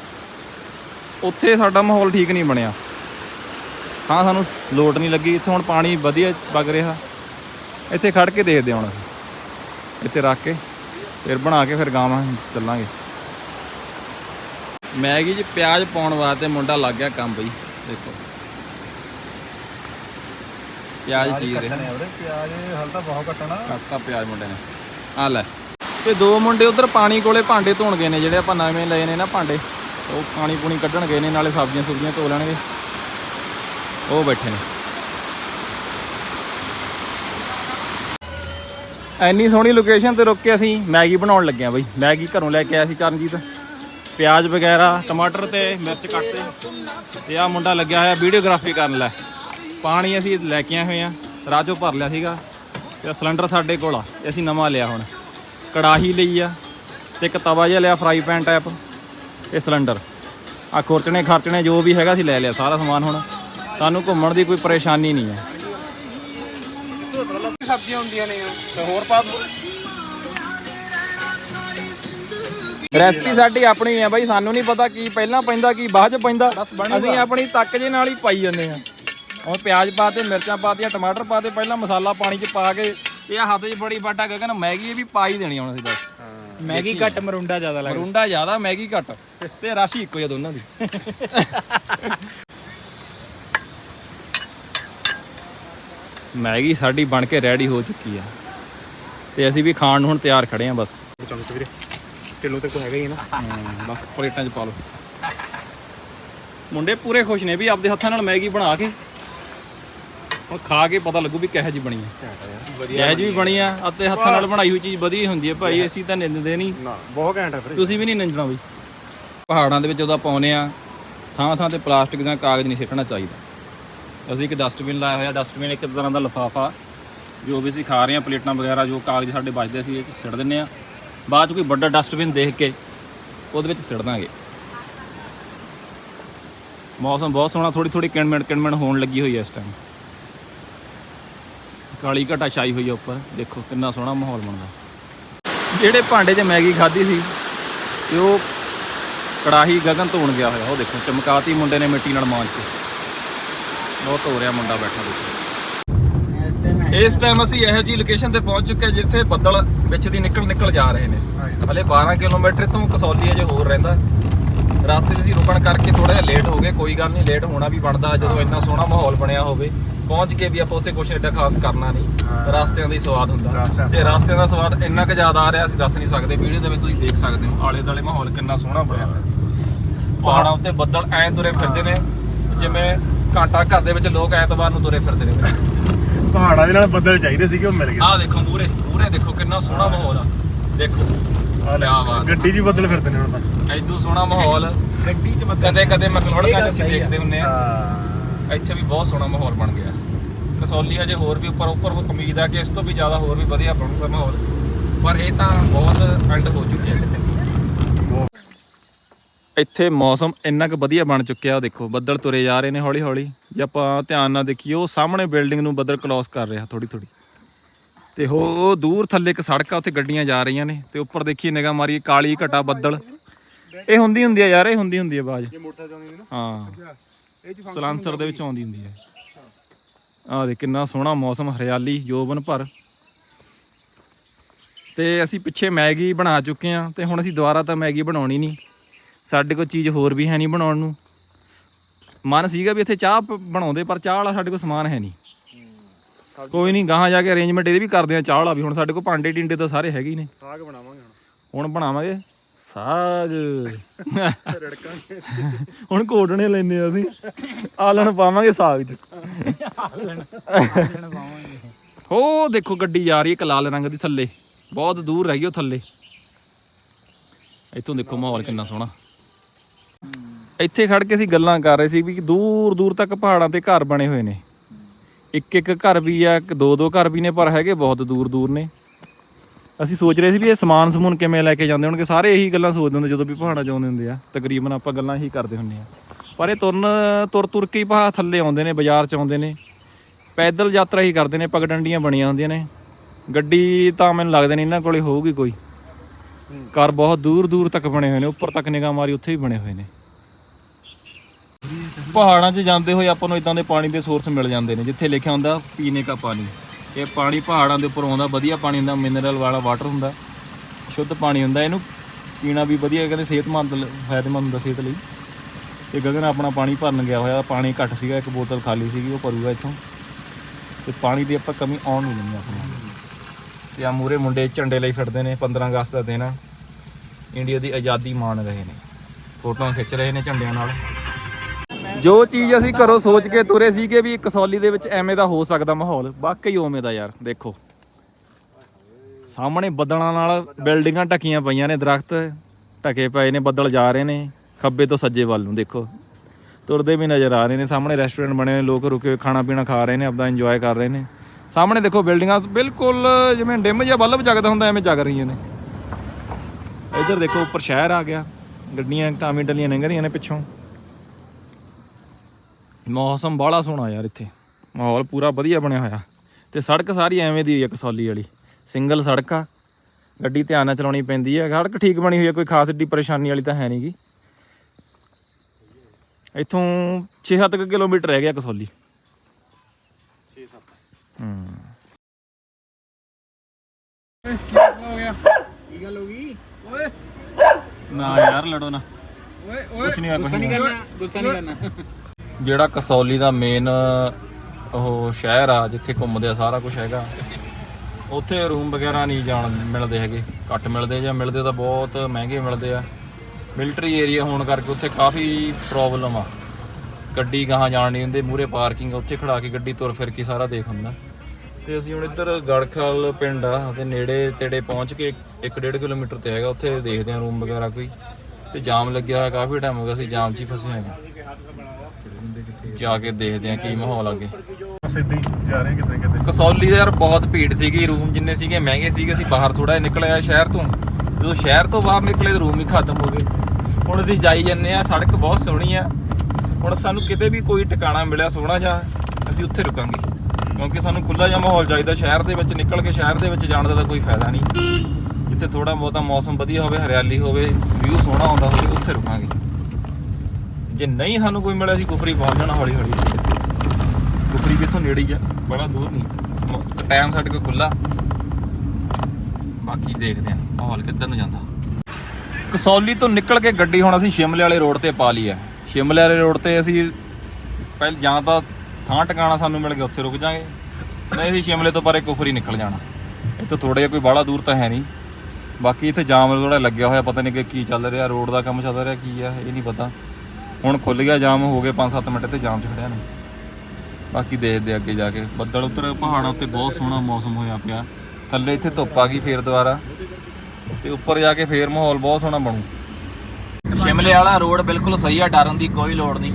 ਉੱਥੇ ਸਾਡਾ ਮਾਹੌਲ ਠੀਕ ਨਹੀਂ ਬਣਿਆ। ਹਾਂ, ਸਾਨੂੰ ਲੋਟ ਨਹੀਂ ਲੱਗੀ। ਇੱਥੇ ਹੁਣ ਪਾਣੀ ਵਧੀਆ ਵਗ ਰਿਹਾ। ਇੱਥੇ ਖੜ ਕੇ ਦੇਖਦੇ ਹਾਂ ਹੁਣ ਇੱਥੇ ਰੱਖ ਕੇ ਫਿਰ ਬਣਾ ਕੇ ਫਿਰ ਗਾਵਾਂ ਚੱਲਾਂਗੇ। ਮੈਗੀ 'ਚ ਪਿਆਜ਼ ਪਾਉਣ ਵਾਸਤੇ ਮੁੰਡਾ ਲੱਗ ਗਿਆ ਕੰਮ ਬਈ ਦੇਖੋ। ਪਿਆਜ਼ ਚੀਰ ਰਿਹਾ। ਪਿਆਜ਼ ਹਲ ਤਾਂ ਬਹੁਤ ਕੱਟਣਾ। ਕੱਟਾ ਪਿਆਜ਼ ਮੁੰਡੇ ਨੇ। ਆ ਲੈ ਤੇ ਦੋ ਮੁੰਡੇ ਉਧਰ ਪਾਣੀ ਕੋਲੇ ਭਾਂਡੇ ਧੋਣ ਗਏ ਨੇ ਜਿਹੜੇ ਆਪਾਂ ਨਵੇਂ ਲਏ ਨੇ ਨਾ ਭਾਂਡੇ ਉਹ ਪਾਣੀ ਪੂਣੀ ਕੱਢਣ ਗਏ ਨੇ ਨਾਲੇ ਸਬਜ਼ੀਆਂ ਸੁਬਜ਼ੀਆਂ ਧੋ ਲੈਣਗੇ। ਉਹ ਬੈਠੇ ਨੇ। ਐਨੀ ਸੋਹਣੀ ਲੋਕੇਸ਼ਨ ਤੇ ਰੁਕ ਕੇ ਅਸੀਂ ਮੈਗੀ ਬਣਾਉਣ ਲੱਗੇ ਆ ਬਈ। ਮੈਗੀ ਘਰੋਂ ਲੈ ਕੇ ਆਇਆ ਸੀ ਕਰਨਜੀਤ। ਪਿਆਜ਼ ਵਗੈਰਾ, ਟਮਾਟਰ ਤੇ ਮਿਰਚ ਕੱਟਤੇ ਤੇ। ਆ ਮੁੰਡਾ ਲੱਗਿਆ ਹੋਇਆ ਵੀਡੀਓਗ੍ਰਾਫੀ ਕਰਨ ਲੈ। ਪਾਣੀ ਅਸੀਂ ਲੈ ਕੇ ਆਏ ਹੋਏ ਆ ਰਾਜੋ ਭਰ ਲਿਆ ਸੀਗਾ। ਤੇ ਸਿਲੰਡਰ ਸਾਡੇ ਕੋਲ ਆ। ਇਹ ਅਸੀਂ ਨਵਾਂ ਲਿਆ ਹੁਣ। ਕੜਾਹੀ ਲਈ ਆ। ਤੇ ਇੱਕ ਤਵਾ ਜਿਹਾ ਲਿਆ ਫਰਾਈ ਪੈਨ ਟਾਈਪ ਇਹ ਸਿਲੰਡਰ। ਆ ਖੋਰਚਣੇ ਖਰਚਣੇ ਜੋ ਵੀ ਹੈਗਾ ਸੀ ਲੈ ਲਿਆ। ਸਾਰਾ ਸਮਾਨ ਹੁਣ। ਸਾਨੂੰ ਘੁੰਮਣ ਦੀ ਕੋਈ ਪਰੇਸ਼ਾਨੀ ਨਹੀਂ ਹੈ। ਸਬਜ਼ੀਆਂ ਹੁੰਦੀਆਂ ਨੇ ਤੇ ਹੋਰ ਪਾ ਦੋ। ਰੈਸਪੀ ਸਾਡੀ ਆਪਣੀ ਹੈ ਬਾਈ ਸਾਨੂੰ ਨਹੀਂ ਪਤਾ ਕੀ ਪਹਿਲਾਂ ਪੈਂਦਾ ਕੀ ਬਾਅਦ ਚ ਪੈਂਦਾ। ਅਸੀਂ ਆਪਣੀ ਤੱਕ ਜੇ ਨਾਲ ਹੀ ਪਾਈ ਜਾਂਦੇ ਆ। ਹੁਣ ਪਿਆਜ਼ ਪਾਤੇ ਮਿਰਚਾਂ ਪਾਤੀਆਂ ਟਮਾਟਰ ਪਾਤੇ ਪਹਿਲਾਂ ਮਸਾਲਾ ਪਾਣੀ ਚ ਪਾ ਕੇ ਇਹ ਹੱਥ 'ਚ ਬੜੀ ਬਾਟਾ ਗਗਨ ਮੈਗੀ ਇਹ ਵੀ ਪਾ ਹੀ ਦੇਣੀ ਹੁਣ ਅਸੀਂ ਬਸ। ਮੈਗੀ ਘੱਟ ਮਰੁੰਡਾ ਜ਼ਿਆਦਾ ਮਰੁੰਡਾ ਜ਼ਿਆਦਾ ਮੈਗੀ ਘੱਟ। ਤੇ ਰਾਸ਼ੀ ਇੱਕੋ ਹੀ ਆ ਦੋਨਾਂ ਦੀ। <laughs> ਮੈਗੀ ਸਾਡੀ ਬਣ ਕੇ ਰੈਡੀ ਹੋ ਚੁੱਕੀ ਆ। ਤੇ ਅਸੀਂ ਵੀ ਖਾਣ ਨੂੰ ਹੁਣ ਤਿਆਰ ਖੜੇ ਆ ਬਸ। ਚਮਚ ਵੀਰੇ। ਕਿਲੋ ਤੇ ਕੋਈ ਹੈਗਾ ਹੀ ਨਾ। ਬਸ ਪਲੇਟਾਂ 'ਚ ਪਾ ਲਓ। ਮੁੰਡੇ ਪੂਰੇ ਖੁਸ਼ ਨੇ ਵੀ ਆਪਦੇ ਹੱਥਾਂ ਨਾਲ ਮੈਗੀ ਬਣਾ ਕੇ ਹੁਣ ਖਾ ਕੇ ਪਤਾ ਲੱਗੂ ਵੀ ਕਿਹੋ ਜਿਹੀ ਬਣੀ ਹੈ ਕਿਹੋ ਵੀ ਬਣੀ ਆ। ਅਤੇ ਹੱਥਾਂ ਨਾਲ ਬਣਾਈ ਹੋਈ ਚੀਜ਼ ਵਧੀਆ ਹੁੰਦੀ ਹੈ ਭਾਈ ਅਸੀਂ ਤਾਂ ਨਿੰਦਦੇ ਨਹੀਂ। ਨਾ ਬਹੁਤ ਘੈਂਟ ਹੈ ਵੀਰੇ। ਤੁਸੀਂ ਵੀ ਨਹੀਂ ਨਿੰਦਣਾ ਬਈ। ਪਹਾੜਾਂ ਦੇ ਵਿੱਚ ਆਪਾਂ ਆਉਂਦੇ ਆ ਥਾਂ ਥਾਂ ਤੇ ਪਲਾਸਟਿਕ ਦਾ ਕਾਗਜ਼ ਨਹੀਂ ਸਿੱਟਣਾ ਚਾਹੀਦਾ। ਅਸੀਂ ਇੱਕ ਡਸਟਬਿਨ ਲਾਇਆ ਹੋਇਆ ਡਸਟਬਿਨ ਇੱਕ ਤਰ੍ਹਾਂ ਦਾ ਲਿਫਾਫਾ, ਜੋ ਵੀ ਅਸੀਂ ਖਾ ਰਹੇ ਹਾਂ, ਪਲੇਟਾਂ ਵਗੈਰਾ, ਜੋ ਕਾਗਜ਼ ਸਾਡੇ ਬਚਦੇ ਸੀ, ਇਹ 'ਚ ਸਿੱਟ ਦਿੰਨੇ ਆ ਬਾਅਦ ਚ ਕੋਈ ਵੱਡਾ ਡਸਟਬਿਨ ਦੇਖ ਕੇ, ਉਹਦੇ ਵਿੱਚ ਸਿੱਟ ਦਾਂਗੇ। ਮੌਸਮ ਬਹੁਤ ਸੋਹਣਾ ਥੋੜੀ ਥੋੜੀ ਕਿਣਮਿਣ ਕਿਣਮਿਣ ਹੋਣ ਲੱਗੀ ਹੋਈ ਹੈ ਇਸ ਟਾਈਮ ਕਾਲੀ ਘਟਾ ਛਾਈ ਹੋਈ ਹੈ ਉੱਪਰ, ਦੇਖੋ ਕਿੰਨਾ ਸੋਹਣਾ ਮਾਹੌਲ ਬਣਦਾ। ਜਿਹੜੇ ਭਾਂਡੇ 'ਚ ਮੈਗੀ ਖਾਧੀ ਸੀ, ਤੇ ਉਹ ਕੜਾਹੀ ਗਗਨ ਧੋਣ ਗਿਆ ਹੋਇਆ, ਉਹ ਦੇਖੋ, ਚਮਕਾਤੀ ਮੁੰਡੇ ਨੇ ਮਿੱਟੀ ਨਾਲ ਮਾਂਜ ਕੇ। ਬਹੁਤ ਧੋ ਰਿਹਾ ਮੁੰਡਾ ਬੈਠਾ ਦੇਖੋ। ਇਸ ਟਾਈਮ ਅਸੀਂ ਇਹੋ ਜੀ ਲੋਕੇਸ਼ਨ ਤੇ ਪਹੁੰਚ ਚੁੱਕੇ ਹਾਂ ਜਿੱਥੇ ਬੱਦਲ ਵਿੱਚ ਦੀ ਨਿਕਲ ਨਿਕਲ ਜਾ ਰਹੇ ਨੇ। ਹਲੇ 12 ਕਿਲੋਮੀਟਰ ਤੋਂ ਕਸੌਲੀ ਅਜੇ ਹੋਰ ਰਹਿੰਦਾ। ਰਸਤੇ 'ਚ ਅਸੀਂ ਰੁਕਣ ਕਰਕੇ ਥੋੜਾ ਜਿਹਾ ਲੇਟ ਹੋ ਗਏ ਕੋਈ ਗੱਲ ਨਹੀਂ ਲੇਟ ਹੋਣਾ ਵੀ ਬਣਦਾ ਜਦੋਂ ਇੰਨਾ ਸੋਹਣਾ ਮਾਹੌਲ ਬਣਿਆ ਹੋਵੇ। ਪਹੁੰਚ ਕੇ ਵੀ ਆਪਾਂ ਉੱਥੇ ਕੁਝ ਏਡਾ ਖਾਸ ਕਰਨਾ ਨਹੀਂ। ਰਸਤਿਆਂ ਦਾ ਹੀ ਸਵਾਦ ਹੁੰਦਾ। ਜੇ ਰਸਤਿਆਂ ਦਾ ਸਵਾਦ ਇੰਨਾ ਕੁ ਜ਼ਿਆਦਾ ਆ ਰਿਹਾ ਅਸੀਂ ਦੱਸ ਨਹੀਂ ਸਕਦੇ। ਵੀਡੀਓ ਦੇ ਵਿੱਚ ਤੁਸੀਂ ਦੇਖ ਸਕਦੇ ਹੋ ਆਲੇ ਦਾਲੇ ਮਾਹੌਲ ਕਿੰਨਾ ਸੋਹਣਾ ਬਣਿਆ। ਹੋਇਆ ਪਹਾੜਾਂ ਉੱਤੇ ਬੱਦਲ ਐਂ ਤੁਰੇ ਫਿਰਦੇ ਨੇ ਜਿਵੇਂ ਘਾਟਾ ਘਰ ਦੇ ਵਿੱਚ ਲੋਕ ਐਤਵਾਰ ਨੂੰ ਤੁਰੇ ਫਿਰਦੇ ਨੇ ਪਹਾੜਾਂ ਦੇ ਨਾਲ ਬੱਦਲ ਚਾਹੀਦੇ ਸੀਗੇ ਉਹ ਮਿਲ ਗਏ। ਆਹ ਦੇਖੋ ਮੂਰੇ ਮੂਰੇ ਦੇਖੋ ਕਿੰਨਾ ਸੋਹਣਾ ਮਾਹੌਲ ਆ। ਦੇਖੋ ਆਹ ਲੈ, ਕਿਆ ਬਾਤ। ਗੱਡੀ 'ਚ ਹੀ ਬੱਦਲ ਫਿਰਦੇ ਨੇ ਹੁਣ ਤਾਂ। ਐਦੂ ਸੋਹਣਾ ਮਾਹੌਲ। ਗੱਡੀ ਚ ਕਦੇ ਕਦੇ ਮਕਲੋੜਗਾਂ 'ਚ ਅਸੀਂ ਦੇਖਦੇ ਹੁੰਨੇ ਆ। ਹਾਂ। ਇੱਥੇ ਵੀ ਬਹੁਤ ਸੋਹਣਾ ਮਾਹੌਲ ਬਣ ਗਿਆ। ਕਸੌਲੀ ਹਜੇ ਹੋਰ ਵੀ ਉੱਪਰ ਉੱਪਰ ਉਮੀਦ ਆ ਕਿ ਇਸ ਤੋਂ ਵੀ ਜ਼ਿਆਦਾ ਹੋਰ ਵੀ ਵਧੀਆ ਬਣੂਗਾ ਮਾਹੌਲ। ਪਰ ਇਹ ਤਾਂ ਬਹੁਤ ਐਂਡ ਹੋ ਚੁੱਕਿਆ। ਇੱਥੇ ਮੌਸਮ ਇੰਨਾ ਕੁ ਵਧੀਆ ਬਣ ਚੁੱਕਿਆ ਉਹ ਦੇਖੋ ਬੱਦਲ ਤੁਰੇ ਜਾ ਰਹੇ ਨੇ ਹੌਲੀ ਹੌਲੀ ਜੇ ਆਪਾਂ ਧਿਆਨ ਨਾਲ ਦੇਖੀਏ ਉਹ ਸਾਹਮਣੇ ਬਿਲਡਿੰਗ ਨੂੰ ਬੱਦਲ ਕ੍ਰਾਸ ਕਰ ਰਿਹਾ ਥੋੜੀ ਥੋੜੀ ਤੇ ਉਹ ਉਹ ਦੂਰ ਥੱਲੇ ਇੱਕ ਸੜਕ ਆ ਉੱਥੇ ਗੱਡੀਆਂ ਜਾ ਰਹੀਆਂ ਨੇ। ਤੇ ਉੱਪਰ ਦੇਖੀਏ ਨਿਗਾਹ ਮਾਰੀਏ ਕਾਲੀ ਘਟਾ ਬੱਦਲ। ਇਹ ਹੁੰਦੀ ਹੁੰਦੀ ਆ ਯਾਰ ਇਹ ਹੁੰਦੀ ਹੁੰਦੀ ਆ ਆਵਾਜ਼। ਇਹ ਮੋਟਰਸਾਈਕਲ ਆਉਂਦੀ ਨਾ? ਹਾਂ। ਇਹ ਚ ਸਲਾਂਸਰ ਦੇ ਵਿੱਚ ਆਉਂਦੀ ਹੁੰਦੀ ਹੈ ਆਹ ਦੇ ਕਿੰਨਾ ਸੋਹਣਾ ਮੌਸਮ ਹਰਿਆਲੀ ਜੋਬਨ ਭਰ। ਤੇ ਅਸੀਂ ਪਿੱਛੇ ਮੈਗੀ ਬਣਾ ਚੁੱਕੇ ਆ ਤੇ ਹੁਣ ਅਸੀਂ ਦੁਬਾਰਾ ਤਾਂ ਮੈਗੀ ਬਣਾਉਣੀ ਨਹੀਂ। ਸਾਡੇ ਕੋਲ ਚੀਜ਼ ਹੋਰ ਵੀ ਹੈ ਨਹੀਂ ਬਣਾਉਣ ਨੂੰ। ਮਨ ਸੀਗਾ ਵੀ ਇੱਥੇ ਚਾਹ ਬਣਾਉਂਦੇ ਪਰ ਚਾਹ ਵਾਲਾ ਸਾਡੇ ਕੋਲ ਸਮਾਨ ਹੈ ਨਹੀਂ। ਕੋਈ ਨਹੀਂ ਗਾਹਾਂ ਜਾ ਕੇ ਅਰੇਂਜਮੈਂਟ ਇਹਦੀ ਵੀ ਕਰਦੇ ਆ ਚਾਹ ਵਾਲਾ ਵੀ। ਹੁਣ ਸਾਡੇ ਕੋਲ ਭਾਂਡੇ ਟਿੰਡੇ ਤਾਂ ਸਾਰੇ ਹੈਗੇ ਹੀ ਨੇ। ਸਾਗ ਬਣਾਵਾਂਗੇ ਹੁਣ। ਹੁਣ ਬਣਾਵਾਂਗੇ ਸਾਗ। <laughs> ਰੜਕਾਂਗੇ। ਹੁਣ ਕੋਟਣੇ ਲੈਨੇ ਆ ਅਸੀਂ। ਆਲਣ ਪਾਵਾਂਗੇ ਸਾਗ 'ਚ। ਹੋ ਦੇਖੋ ਗੱਡੀ ਜਾ ਰਹੀ ਹੈ ਇੱਕ ਲਾਲ ਰੰਗ ਦੀ ਥੱਲੇ। ਬਹੁਤ ਦੂਰ ਰਹਿ ਗਈ ਉਹ ਥੱਲੇ। ਇੱਥੋਂ ਦੇਖੋ ਮਾਹੌਲ ਕਿੰਨਾ ਸੋਹਣਾ। ਇੱਥੇ ਖੜ ਕੇ ਅਸੀਂ ਗੱਲਾਂ ਕਰ ਰਹੇ ਸੀ ਵੀ ਦੂਰ ਦੂਰ ਤੱਕ ਪਹਾੜਾਂ ਤੇ ਘਰ ਬਣੇ ਹੋਏ ਨੇ। ਇੱਕ ਇੱਕ ਘਰ ਵੀ ਆ ਦੋ ਦੋ ਘਰ ਵੀ ਨੇ, ਪਰ ਹੈਗੇ ਬਹੁਤ ਦੂਰ ਦੂਰ ਨੇ। ਅਸੀਂ ਸੋਚ ਰਹੇ ਸੀ ਵੀ ਇਹ ਸਮਾਨ ਸਮੂਨ ਕਿਵੇਂ ਲੈ ਕੇ ਜਾਂਦੇ ਹੋਣਗੇ, ਸਾਰੇ ਇਹੀ ਗੱਲਾਂ ਸੋਚਦੇ ਹੁੰਦੇ ਜਦੋਂ ਵੀ ਪਹਾੜਾਂ 'ਚ ਆਉਂਦੇ ਹੁੰਦੇ ਆ। ਤਕਰੀਬਨ ਆਪਾਂ ਗੱਲਾਂ ਹੀ ਕਰਦੇ ਹੁੰਦੇ ਆ। ਪਰ ਇਹ ਤੁਰਨ, ਤੁਰ ਤੁਰ ਕੇ ਹੀ ਪਹਾੜ ਥੱਲੇ ਆਉਂਦੇ ਨੇ, ਬਾਜ਼ਾਰ 'ਚ ਆਉਂਦੇ ਨੇ। ਪੈਦਲ ਯਾਤਰਾ ਹੀ ਕਰਦੇ ਨੇ, ਪਗਡੰਡੀਆਂ ਬਣੀਆਂ ਹੁੰਦੀਆਂ ਨੇ। ਗੱਡੀ ਤਾਂ ਮੈਨੂੰ ਲੱਗਦਾ ਨਹੀਂ ਇਹਨਾਂ ਕੋਲੇ ਹੋਊਗੀ ਕੋਈ। ਘਰ ਬਹੁਤ ਦੂਰ ਦੂਰ ਤੱਕ ਬਣੇ ਹੋਏ ਨੇ, ਉੱਪਰ ਤੱਕ ਨਿਗਾਹ ਮਾਰੀ ਉੱਥੇ ਵੀ ਬਣੇ ਹੋਏ ਨੇ। ਪਹਾੜਾਂ 'ਚ ਜਾਂਦੇ ਹੋਏ ਆਪਾਂ ਨੂੰ ਇਦਾਂ ਦੇ ਪਾਣੀ ਦੇ ਸੋਰਸ ਮਿਲ ਜਾਂਦੇ ਨੇ, ਜਿੱਥੇ ਲਿਖਿਆ ਹੁੰਦਾ ਪੀਣੇ ਦਾ ਪਾਣੀ। ਇਹ ਪਾਣੀ ਪਹਾੜਾਂ ਦੇ ਉੱਪਰ ਆਉਂਦਾ, ਵਧੀਆ ਪਾਣੀ ਹੁੰਦਾ ਮਿਨਰਲ ਵਾਲਾ ਵਾਟਰ ਹੁੰਦਾ, ਸ਼ੁੱਧ ਪਾਣੀ ਹੁੰਦਾ, ਇਹਨੂੰ ਪੀਣਾ ਵੀ ਵਧੀਆ ਕਹਿੰਦੇ ਸਿਹਤਮੰਦ ਫਾਇਦੇਮੰਦ ਹੁੰਦਾ ਸਿਹਤ ਲਈ। ਤੇ ਗਗਨ ਆਪਣਾ ਪਾਣੀ ਭਰਨ ਗਿਆ ਹੋਇਆ, ਪਾਣੀ ਘੱਟ ਸੀਗਾ, ਇੱਕ ਬੋਤਲ ਖਾਲੀ ਸੀਗੀ, ਉਹ ਭਰੂਗਾ ਇੱਥੋਂ। ਤੇ ਪਾਣੀ ਦੀ ਆਪਾਂ ਕਮੀ ਆਉਣ ਨਹੀਂ ਦਿੰਦੇ ਆਪਾਂ ਨੂੰ। ਤੇ ਆ ਮੂਰੇ ਮੁੰਡੇ ਝੰਡੇ ਲਈ ਫਿਰਦੇ ਨੇ 15 ਅਗਸਤ ਦਾ ਦਿਨ ਇੰਡੀਆ ਦੀ ਆਜ਼ਾਦੀ ਮਾਣ ਰਹੇ ਨੇ। ਫੋਟੋਆਂ ਖਿੱਚ ਰਹੇ ਨੇ ਝੰਡਿਆਂ ਨਾਲ। ਜੋ ਚੀਜ਼ ਅਸੀਂ ਘਰੋਂ ਸੋਚ ਕੇ ਤੁਰੇ ਸੀਗੇ ਵੀ ਕਸੌਲੀ ਦੇ ਵਿੱਚ ਐਵੇਂ ਦਾ ਹੋ ਸਕਦਾ ਮਾਹੌਲ, ਵਾਕਈ ਉਵੇਂ ਦਾ ਯਾਰ, ਦੇਖੋ। ਸਾਹਮਣੇ ਬੱਦਲਾਂ ਨਾਲ ਬਿਲਡਿੰਗਾਂ ਢਕੀਆਂ ਪਈਆਂ ਨੇ, ਦਰਖਤ ਢਕੇ ਪਏ ਨੇ, ਬੱਦਲ ਜਾ ਰਹੇ ਨੇ, ਖੱਬੇ ਤੋਂ ਸੱਜੇ ਵੱਲ ਨੂੰ, ਦੇਖੋ। ਤੁਰਦੇ ਵੀ ਨਜ਼ਰ ਆ ਰਹੇ ਨੇ, ਸਾਹਮਣੇ ਰੈਸਟੋਰੈਂਟ ਬਣੇ ਨੇ, ਲੋਕ ਰੁਕੇ ਖਾਣਾ ਪੀਣਾ ਖਾ ਰਹੇ ਨੇ, ਆਪਦਾ ਇੰਜੋਏ ਕਰ ਰਹੇ ਨੇ। ਸਾਹਮਣੇ ਦੇਖੋ ਬਿਲਡਿੰਗਾਂ ਬਿਲਕੁਲ ਜਿਵੇਂ ਡਿਮ ਜਾਂ ਬੱਲਬ ਜਗਦਾ ਹੁੰਦਾ, ਐਵੇਂ ਜਗ ਰਹੀਆਂ ਨੇ। ਇੱਧਰ ਦੇਖੋ, ਉੱਪਰ ਸ਼ਹਿਰ ਆ ਗਿਆ, ਗੱਡੀਆਂ ਟਾਮੀ ਟਲੀਆਂ ਲੰਘ ਰਹੀਆਂ ਨੇ ਪਿੱਛੋਂ। ਮੌਸਮ ਬਾਹਲਾ ਸੋਹਣਾ ਯਾਰ ਇੱਥੇ। ਮਾਹੌਲ ਪੂਰਾ ਵਧੀਆ ਬਣਿਆ ਹੋਇਆ। ਤੇ ਸੜਕ ਸਾਰੀ ਐਵੇਂ ਦੀ ਹੋਈ ਆ ਕਸੌਲੀ ਵਾਲੀ। ਸਿੰਗਲ ਸੜਕ ਆ। ਗੱਡੀ ਧਿਆਨ ਨਾਲ ਚਲਾਉਣੀ ਪੈਂਦੀ ਹੈ ਸੜਕ ਠੀਕ ਬਣੀ ਹੋਈ ਹੈ ਕੋਈ ਖਾਸ ਏਡੀ ਪਰੇਸ਼ਾਨੀ ਵਾਲੀ ਤਾਂ ਹੈ ਨਹੀਂਗੀ ਇੱਥੋਂ 6-7 ਕਿਲੋਮੀਟਰ ਰਹਿ ਗਿਆ ਕਸੌਲੀ। 6-7 ਹੂੰ। ਹੋ ਗਿਆ ਕੀ ਗੱਲ ਹੋ ਗਈ ਓਏ ਨਾ ਯਾਰ ਲੜੋ ਨਾ ਓਏ ਕੁਛ ਗੁੱਸਾ ਨਹੀਂ। ਕਰਨਾ। ਗੁੱਸਾ ਨਹੀਂ ਕਰਨਾ। ਜਿਹੜਾ ਕਸੌਲੀ ਦਾ ਮੇਨ ਉਹ ਸ਼ਹਿਰ ਆ, ਜਿੱਥੇ ਘੁੰਮਦੇ ਆ, ਸਾਰਾ ਕੁਝ ਹੈਗਾ। ਉੱਥੇ ਰੂਮ ਵਗੈਰਾ ਨਹੀਂ ਜਾਣ ਮਿਲਦੇ ਹੈਗੇ। ਘੱਟ ਮਿਲਦੇ ਜਾਂ ਮਿਲਦੇ ਤਾਂ ਬਹੁਤ ਮਹਿੰਗੇ ਮਿਲਦੇ ਆ। ਮਿਲਟਰੀ ਏਰੀਆ ਹੋਣ ਕਰਕੇ ਉੱਥੇ ਕਾਫੀ ਪ੍ਰੋਬਲਮ ਆ। ਗੱਡੀ ਗਾਹਾਂ ਜਾਣ ਨਹੀਂ ਦਿੰਦੇ ਮੂਰੇ ਪਾਰਕਿੰਗ ਉੱਥੇ ਖੜਾ ਕੇ ਗੱਡੀ ਤੁਰ ਫਿਰ ਕੇ ਸਾਰਾ ਦੇਖ ਹੁੰਦਾ। ਤੇ ਅਸੀਂ ਹੁਣ ਇੱਧਰ ਗੜਖਲ ਪਿੰਡ ਆ, ਤੇ ਨੇੜੇ ਤੇੜੇ ਪਹੁੰਚ ਕੇ 1.5 ਕਿਲੋਮੀਟਰ ਤੇ ਹੈਗਾ, ਉੱਥੇ ਦੇਖਦੇ ਆ ਰੂਮ ਵਗੈਰਾ ਕੋਈ। ਤੇ ਜਾਮ ਲੱਗਿਆ ਹੋਇਆ, ਕਾਫੀ ਟਾਈਮ ਹੋ ਗਿਆ ਅਸੀਂ ਜਾਮ 'ਚ ਹੀ ਫਸੇ ਹੈਗੇ। ਜਾ ਕੇ ਦੇਖਦੇ ਆ ਕੀ ਮਾਹੌਲ ਏਦਾਂ ਹੀ ਜਾ ਰਹੇ ਕਿਤੇ ਕਿਤੇ। ਕਸੌਲੀ ਦਾ ਯਾਰ ਬਹੁਤ ਭੀੜ ਸੀਗੀ ਰੂਮ ਜਿੰਨੇ ਸੀਗੇ ਮਹਿੰਗੇ ਸੀਗੇ ਅਸੀਂ ਬਾਹਰ ਥੋੜਾ ਜਿਹਾ ਨਿਕਲੇ ਆ ਸ਼ਹਿਰ ਤੋਂ। ਜਦੋਂ ਸ਼ਹਿਰ ਤੋਂ ਬਾਹਰ ਨਿਕਲੇ ਤਾਂ ਰੂਮ ਹੀ ਖਤਮ ਹੋ ਗਏ। ਹੁਣ ਅਸੀਂ ਜਾਈ ਜੰਨੇ ਆ ਸੜਕ ਬਹੁਤ ਸੋਹਣੀ ਆ। ਹੁਣ ਸਾਨੂੰ ਕਿਤੇ ਵੀ ਕੋਈ ਟਿਕਾਣਾ ਮਿਲਿਆ ਸੋਹਣਾ ਜਿਹਾ ਅਸੀਂ ਉੱਥੇ ਰੁਕਾਂਗੇ। ਕਿਉਂਕਿ ਸਾਨੂੰ ਖੁੱਲਾ ਜਿਹਾ ਮਾਹੌਲ ਚਾਹੀਦਾ ਸ਼ਹਿਰ ਦੇ ਵਿੱਚ ਨਿਕਲ ਕੇ ਸ਼ਹਿਰ ਦੇ ਵਿੱਚ ਜਾਣ ਦਾ ਤਾਂ ਕੋਈ ਫਾਇਦਾ ਨਹੀਂ। ਜਿੱਥੇ ਥੋੜਾ ਬਹੁਤਾ ਮੌਸਮ ਵਧੀਆ ਹੋਵੇ ਹਰਿਆਲੀ ਹੋਵੇ ਵਿਊ ਸੋਹਣਾ ਆਉਂਦਾ ਹੋਵੇ ਉੱਥੇ ਰੁਕਾਂਗੇ। ਜੇ ਨਹੀਂ ਸਾਨੂੰ ਕੋਈ ਮਿਲਿਆ ਅਸੀਂ ਕੁਫਰੀ ਪਹੁੰਚ ਜਾਣਾ ਹੌਲੀ ਹੌਲੀ। ਕੁਫਰੀ ਵੀ ਇੱਥੋਂ ਨੇੜੇ ਹੀ ਆ? ਬੜਾ ਦੂਰ ਨਹੀਂ। ਟਾਈਮ ਸਾਡੇ ਕੋਲ ਖੁੱਲਾ ਬਾਕੀ ਦੇਖਦੇ ਆ ਮਾਹੌਲ ਕਿੱਧਰ ਨੂੰ ਜਾਂਦਾ। ਕਸੌਲੀ ਤੋਂ ਨਿਕਲ ਕੇ ਗੱਡੀ ਹੁਣ ਅਸੀਂ ਸ਼ਿਮਲੇ ਵਾਲੇ ਰੋਡ ਤੇ ਪਾ ਲਈ ਆ ਸ਼ਿਮਲੇ ਵਾਲੇ ਰੋਡ ਤੇ ਅਸੀਂ ਪਹਿਲ ਜਾਂ ਤਾਂ ਥਾਂ ਟਿਕਾਣਾ ਸਾਨੂੰ ਮਿਲ ਗਿਆ ਉੱਥੇ ਰੁਕ ਜਾਾਂਗੇ। ਨਹੀਂ ਅਸੀਂ ਸ਼ਿਮਲੇ ਤੋਂ ਪਰੇ ਕੁਫਰੀ ਨਿਕਲ ਜਾਣਾ। ਇੱਥੇ ਥੋੜਾ ਜਿਹਾ ਕੋਈ ਬਾਹਲਾ ਦੂਰ ਤਾਂ ਹੈ ਨਹੀਂ। ਬਾਕੀ ਇੱਥੇ ਜਾਮ ਥੋੜਾ ਲੱਗਿਆ ਹੋਇਆ ਪਤਾ ਨਹੀਂ ਕਿ ਕੀ ਚੱਲ ਰਿਹਾ ਰੋਡ ਦਾ ਕੰਮ ਚੱਲ ਰਿਹਾ ਕੀ ਆ ਇਹ ਨਹੀਂ ਪਤਾ। ਹੁਣ ਖੁੱਲ ਗਿਆ, ਜਾਮ ਹੋ ਗਏ 5-7 ਮਿੰਟ ਤੇ ਜਾਮ ਚ ਖੜਿਆ ਨੇ ਬਾਕੀ ਦੇਖਦੇ ਅੱਗੇ ਜਾ ਕੇ। ਬੱਦਲ ਉੱਤਰ, ਪਹਾੜਾਂ ਉੱਤੇ ਬਹੁਤ ਸੋਹਣਾ ਮੌਸਮ ਹੋਇਆ ਪਿਆ। ਥੱਲੇ ਇੱਥੇ ਧੁੱਪ ਆ ਗਈ ਫੇਰ ਦੁਬਾਰਾ। ਤੇ ਉੱਪਰ ਜਾ ਕੇ ਫੇਰ ਮਾਹੌਲ ਬਹੁਤ ਸੋਹਣਾ ਬਣੂ। ਸ਼ਿਮਲੇ ਵਾਲਾ ਰੋਡ ਬਿਲਕੁਲ ਸਹੀ ਆ, ਡਰਨ ਦੀ ਕੋਈ ਲੋੜ ਨਹੀਂ।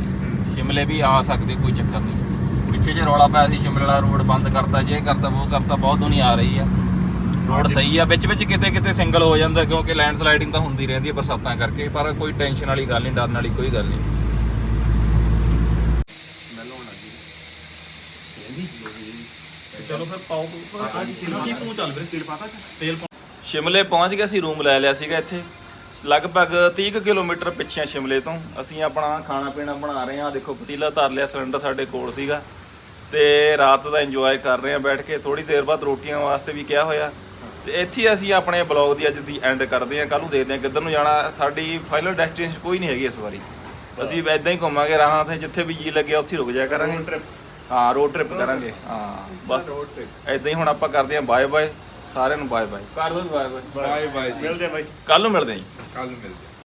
ਸ਼ਿਮਲੇ ਵੀ ਆ ਸਕਦੇ, ਕੋਈ ਚੱਕਰ ਨਹੀਂ। ਪਿੱਛੇ ਜੇ ਰੌਲਾ ਪਿਆ ਸੀ, ਸ਼ਿਮਲੇ ਵਾਲਾ ਰੋਡ ਬੰਦ ਕਰਤਾ, ਜੇ ਕਰਤਾ, ਉਹ ਕਰਤਾ, ਬਹੁਤ ਦੁਨੀਆ ਆ ਰਹੀ ਆ। ਰੋਡ ਸਹੀ ਆ, ਵਿੱਚ ਵਿੱਚ ਕਿਤੇ ਕਿਤੇ ਸਿੰਗਲ ਹੋ ਜਾਂਦਾ, ਕਿਉਂਕਿ ਲੈਂਡ ਸਲਾਈਡਿੰਗ ਤਾਂ ਹੁੰਦੀ ਰਹਿੰਦੀ ਹੈ ਬਰਸਾਤਾਂ ਕਰਕੇ, ਪਰ ਕੋਈ ਟੈਨਸ਼ਨ ਵਾਲੀ ਗੱਲ ਨਹੀਂ, ਡਰਨ ਵਾਲੀ ਕੋਈ ਗੱਲ ਨਹੀਂ। ਚਲੋ ਫਿਰ ਪਾਓ ਤੂੰ ਚੱਲ ਵੀਰੇ ਤੇਲ ਪਾਤਾ ਤੇਲ ਸ਼ਿਮਲੇ ਪਹੁੰਚ ਗਏ ਸੀ ਰੂਮ ਲੈ ਲਿਆ ਸੀਗਾ ਇੱਥੇ। ਲਗਭਗ 30 ਕੁ ਕਿਲੋਮੀਟਰ ਪਿੱਛੇ ਸ਼ਿਮਲੇ ਤੋਂ। ਅਸੀਂ ਆਪਣਾ ਖਾਣਾ ਪੀਣਾ ਬਣਾ ਰਹੇ ਹਾਂ। ਦੇਖੋ, ਪਤੀਲਾ ਧਰ ਲਿਆ ਸਿਲੰਡਰ ਸਾਡੇ ਕੋਲ ਸੀਗਾ। ਤੇ ਰਾਤ ਦਾ ਇੰਜੋਏ ਕਰ ਰਹੇ ਹਾਂ ਬੈਠ ਕੇ। ਥੋੜੀ ਦੇਰ ਬਾਅਦ ਰੋਟੀਆਂ ਵਾਸਤੇ ਵੀ ਕਿਹਾ ਹੋਇਆ। ਤੇ ਇੱਥੇ ਅਸੀਂ ਆਪਣੇ ਬਲੌਗ ਦੀ ਅੱਜ ਦੀ ਐਂਡ ਕਰਦੇ ਹਾਂ। ਕੱਲ ਨੂੰ ਦੇਖਦੇ ਹਾਂ ਕਿੱਧਰ ਨੂੰ ਜਾਣਾ। ਸਾਡੀ ਫਾਈਨਲ ਡੈਸਟੀਨੇਸ਼ਨ ਕੋਈ ਨਹੀਂ ਹੈਗੀ ਇਸ ਵਾਰੀ। ਅਸੀਂ ਐਦਾਂ ਹੀ ਘੁੰਮਾਂਗੇ ਰਾਹਾਂ ਤੇ ਜਿੱਥੇ ਵੀ ਜੀ ਲੱਗਿਆ ਉੱਥੇ ਰੁਕ ਜਾਇਆ ਕਰਾਂਗੇ। ਹਾਂ ਰੋਡ ਟ੍ਰਿਪ ਕਰਾਂਗੇ। ਹਾਂ ਬਸ। ਐਦਾਂ ਹੀ ਹੁਣ ਆਪਾਂ ਕਰਦੇ ਹਾਂ। ਬਾਏ ਬਾਏ ਸਾਰਿਆਂ ਨੂੰ ਬਾਏ ਬਾਏ ਕਰ ਦੋ ਬਾਏ ਬਾਏ ਬਾਏ ਬਾਏ ਜੀ। ਮਿਲਦੇ ਬਾਈ। ਕੱਲ ਨੂੰ ਮਿਲਦੇ ਹਾਂ ਜੀ। ਕੱਲ ਮਿਲਦੇ